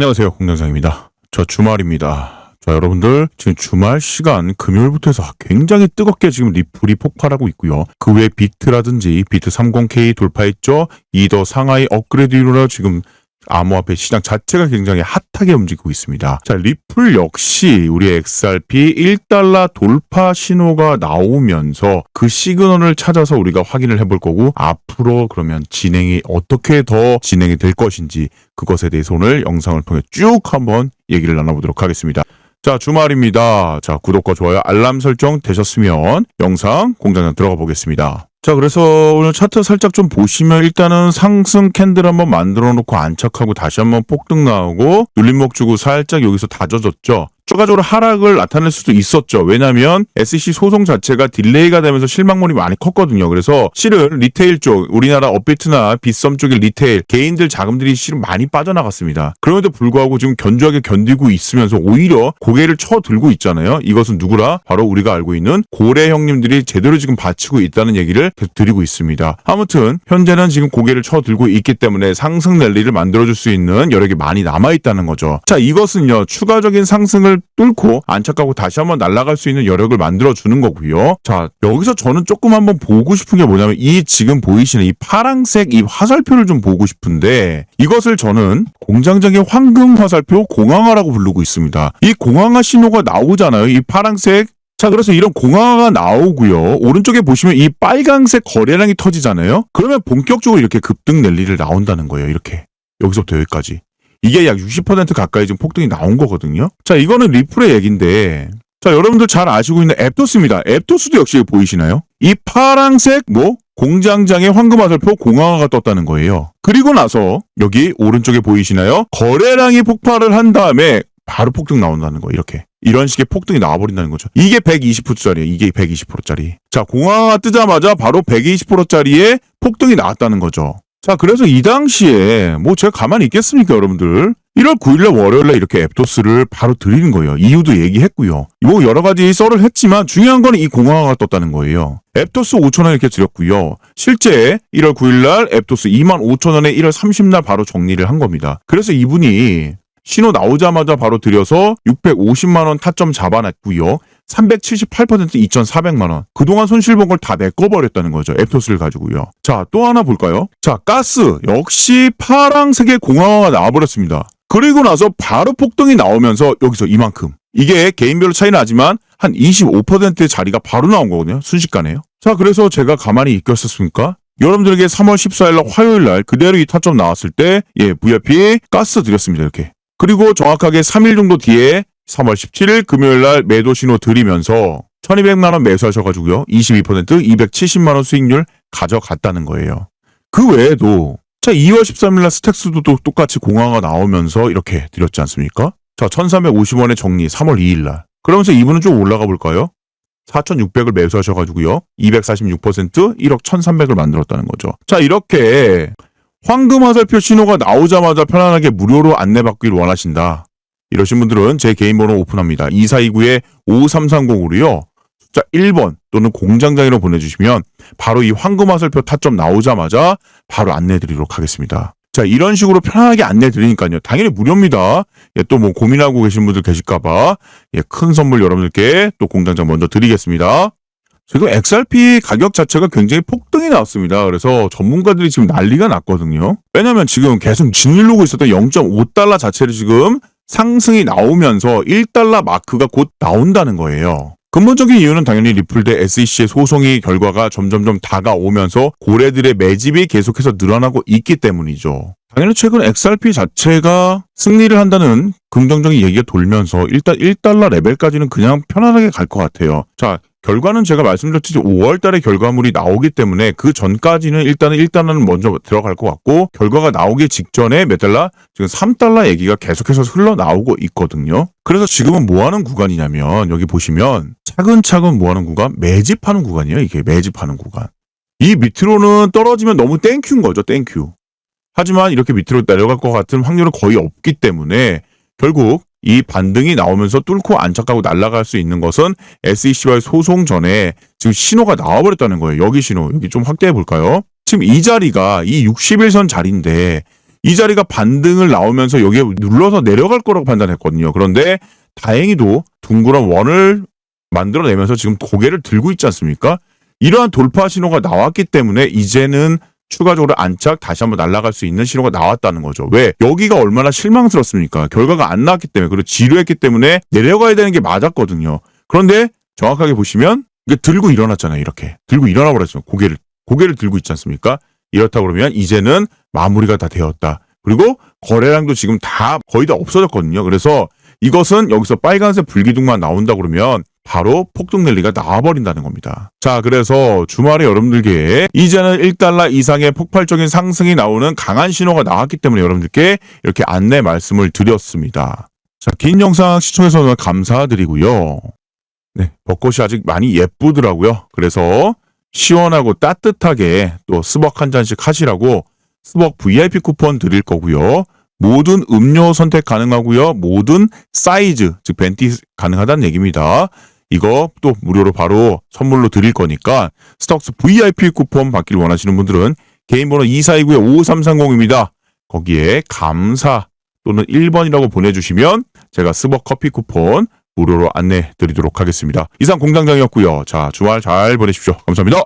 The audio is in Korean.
안녕하세요. 공장장입니다. 저 주말입니다. 자, 여러분들, 지금 주말 시간 금요일부터 해서 굉장히 뜨겁게 지금 리플이 폭발하고 있고요. 그 외에 비트라든지 비트 30K 돌파했죠. 이더 상하이 업그레이드 이후로 지금 암호화폐 시장 자체가 굉장히 핫하게 움직이고 있습니다. 자, 리플 역시 우리 XRP 1달러 돌파 신호가 나오면서 그 시그널을 찾아서 우리가 확인을 해볼 거고 앞으로 그러면 진행이 어떻게 더 진행이 될 것인지 그것에 대해서 오늘 영상을 통해 쭉 한번 얘기를 나눠보도록 하겠습니다. 자, 주말입니다. 자, 구독과 좋아요, 알람 설정 되셨으면 영상 공장장 들어가 보겠습니다. 자, 그래서 오늘 차트 살짝 좀 보시면 일단은 상승 캔들 한번 만들어 놓고 안착하고 다시 한번 폭등 나오고 눌림목 주고 살짝 여기서 다져졌죠. 추가적으로 하락을 나타낼 수도 있었죠. 왜냐하면 SEC 소송 자체가 딜레이가 되면서 실망물이 많이 컸거든요. 그래서 실은 리테일 쪽, 우리나라 업비트나 빗썸 쪽의 리테일, 개인들 자금들이 실은 많이 빠져나갔습니다. 그럼에도 불구하고 지금 견조하게 견디고 있으면서 오히려 고개를 쳐들고 있잖아요. 이것은 누구라? 바로 우리가 알고 있는 고래 형님들이 제대로 지금 받치고 있다는 얘기를 계속 드리고 있습니다. 아무튼 현재는 지금 고개를 쳐들고 있기 때문에 상승 랠리를 만들어줄 수 있는 여력이 많이 남아있다는 거죠. 자, 이것은요, 추가적인 상승을 뚫고 안착하고 다시 한번 날아갈 수 있는 여력을 만들어 주는 거고요. 자, 여기서 저는 조금 한번 보고 싶은 게 뭐냐면 이 지금 보이시는 이 파랑색 이 화살표를 좀 보고 싶은데 이것을 저는 공장장의 황금 화살표 공항화라고 부르고 있습니다. 이 공항화 신호가 나오잖아요. 이 파랑색 자, 그래서 이런 공항화가 나오고요. 오른쪽에 보시면 이 빨강색 거래량이 터지잖아요. 그러면 본격적으로 이렇게 급등 랠리를 나온다는 거예요. 이렇게. 여기서부터 여기까지. 이게 약 60% 가까이 지금 폭등이 나온 거거든요. 자, 이거는 리플의 얘기인데, 자, 여러분들 잘 아시고 있는 앱토스입니다. 앱토스도 역시 보이시나요? 이 파랑색, 뭐, 공장장의 황금 화살표 공항화가 떴다는 거예요. 그리고 나서, 여기 오른쪽에 보이시나요? 거래량이 폭발을 한 다음에 바로 폭등 나온다는 거, 이렇게. 이런 식의 폭등이 나와버린다는 거죠. 이게 120%짜리예요. 이게 120%짜리. 자, 공항화 뜨자마자 바로 120%짜리의 폭등이 나왔다는 거죠. 자, 그래서 이 당시에 뭐 제가 가만히 있겠습니까, 여러분들? 1월 9일날 월요일날 이렇게 앱토스를 바로 드리는 거예요. 이유도 얘기했고요. 뭐 여러 가지 썰을 했지만 중요한 거는 이 공항화가 떴다는 거예요. 앱토스 5천원 이렇게 드렸고요. 실제 1월 9일날 앱토스 2만 5천원에 1월 30날 바로 정리를 한 겁니다. 그래서 이분이 신호 나오자마자 바로 들여서 650만원 타점 잡아놨고요. 378% 2,400만 원. 그동안 손실 본 걸 다 메꿔버렸다는 거죠. 앱토스를 가지고요. 자, 또 하나 볼까요? 자, 가스. 역시 파랑색의 공항화가 나와버렸습니다. 그리고 나서 바로 폭등이 나오면서 여기서 이만큼. 이게 개인별로 차이 나지만 한 25%의 자리가 바로 나온 거거든요. 순식간에요. 자, 그래서 제가 가만히 있겠었습니까? 여러분들에게 3월 14일 날 화요일 날 그대로 이 타점 나왔을 때, 예, VIP 가스 드렸습니다. 이렇게. 그리고 정확하게 3일 정도 뒤에 3월 17일 금요일 날 매도 신호 드리면서 1200만 원 매수하셔가지고요. 22% 270만 원 수익률 가져갔다는 거예요. 그 외에도 자 2월 13일 날 스택스도 또 똑같이 공항가 나오면서 이렇게 드렸지 않습니까? 자 1350원의 정리 3월 2일 날. 그러면서 이분은 좀 올라가 볼까요? 4600을 매수하셔가지고요. 246% 1억 1300을 만들었다는 거죠. 자 이렇게 황금 화살표 신호가 나오자마자 편안하게 무료로 안내받기를 원하신다. 이러신 분들은 제 개인 번호 오픈합니다. 2429-5330으로요. 숫자 1번 또는 공장장이로 보내주시면 바로 이 황금 화살표 타점 나오자마자 바로 안내드리도록 하겠습니다. 자, 이런 식으로 편안하게 안내 드리니까요. 당연히 무료입니다. 예, 또 뭐 고민하고 계신 분들 계실까봐, 예, 큰 선물 여러분들께 또 공장장 먼저 드리겠습니다. 지금 XRP 가격 자체가 굉장히 폭등이 나왔습니다. 그래서 전문가들이 지금 난리가 났거든요. 왜냐면 지금 계속 짓누르고 있었던 0.5달러 자체를 지금 상승이 나오면서 1달러 마크가 곧 나온다는 거예요. 근본적인 이유는 당연히 리플 대 SEC의 소송이 결과가 점점점 다가오면서 고래들의 매집이 계속해서 늘어나고 있기 때문이죠. 당연히 최근 XRP 자체가 승리를 한다는 긍정적인 얘기가 돌면서 일단 1달러 레벨까지는 그냥 편안하게 갈 것 같아요. 자, 결과는 제가 말씀드렸듯이 5월 달에 결과물이 나오기 때문에 그 전까지는 일단은 1달러는 먼저 들어갈 것 같고 결과가 나오기 직전에 몇 달러? 지금 3달러 얘기가 계속해서 흘러나오고 있거든요. 그래서 지금은 뭐 하는 구간이냐면 여기 보시면 차근차근 뭐 하는 구간? 매집하는 구간이에요. 이게 매집하는 구간. 이 밑으로는 떨어지면 너무 땡큐인 거죠. 땡큐. 하지만 이렇게 밑으로 내려갈 것 같은 확률은 거의 없기 때문에 결국 이 반등이 나오면서 뚫고 안착하고 날아갈 수 있는 것은 SEC와의 소송 전에 지금 신호가 나와버렸다는 거예요. 여기 신호. 여기 좀 확대해 볼까요? 지금 이 자리가 이 61선 자리인데 이 자리가 반등을 나오면서 여기에 눌러서 내려갈 거라고 판단했거든요. 그런데 다행히도 둥그런 원을 만들어내면서 지금 고개를 들고 있지 않습니까? 이러한 돌파 신호가 나왔기 때문에 이제는 추가적으로 안착 다시 한번 날아갈 수 있는 신호가 나왔다는 거죠. 왜? 여기가 얼마나 실망스럽습니까? 결과가 안 나왔기 때문에 그리고 지루했기 때문에 내려가야 되는 게 맞았거든요. 그런데 정확하게 보시면 이게 들고 일어났잖아요. 이렇게 들고 일어나 버렸어요. 고개를 고개를 들고 있지 않습니까? 이렇다 그러면 이제는 마무리가 다 되었다. 그리고 거래량도 지금 다 거의 다 없어졌거든요. 그래서 이것은 여기서 빨간색 불기둥만 나온다 그러면 바로 폭등 랠리가 나와버린다는 겁니다. 자, 그래서 주말에 여러분들께 이제는 1달러 이상의 폭발적인 상승이 나오는 강한 신호가 나왔기 때문에 여러분들께 이렇게 안내 말씀을 드렸습니다. 자, 긴 영상 시청해서 감사드리고요. 네, 벚꽃이 아직 많이 예쁘더라고요. 그래서 시원하고 따뜻하게 또 스벅 한 잔씩 하시라고 스벅 VIP 쿠폰 드릴 거고요. 모든 음료 선택 가능하고요. 모든 사이즈, 즉 벤티 가능하다는 얘기입니다. 이거 또 무료로 바로 선물로 드릴 거니까 스톡스 VIP 쿠폰 받길 원하시는 분들은 개인 번호 2429-5330입니다. 거기에 감사 또는 1번이라고 보내주시면 제가 스벅 커피 쿠폰 무료로 안내 드리도록 하겠습니다. 이상 공장장이었고요. 자, 주말 잘 보내십시오. 감사합니다.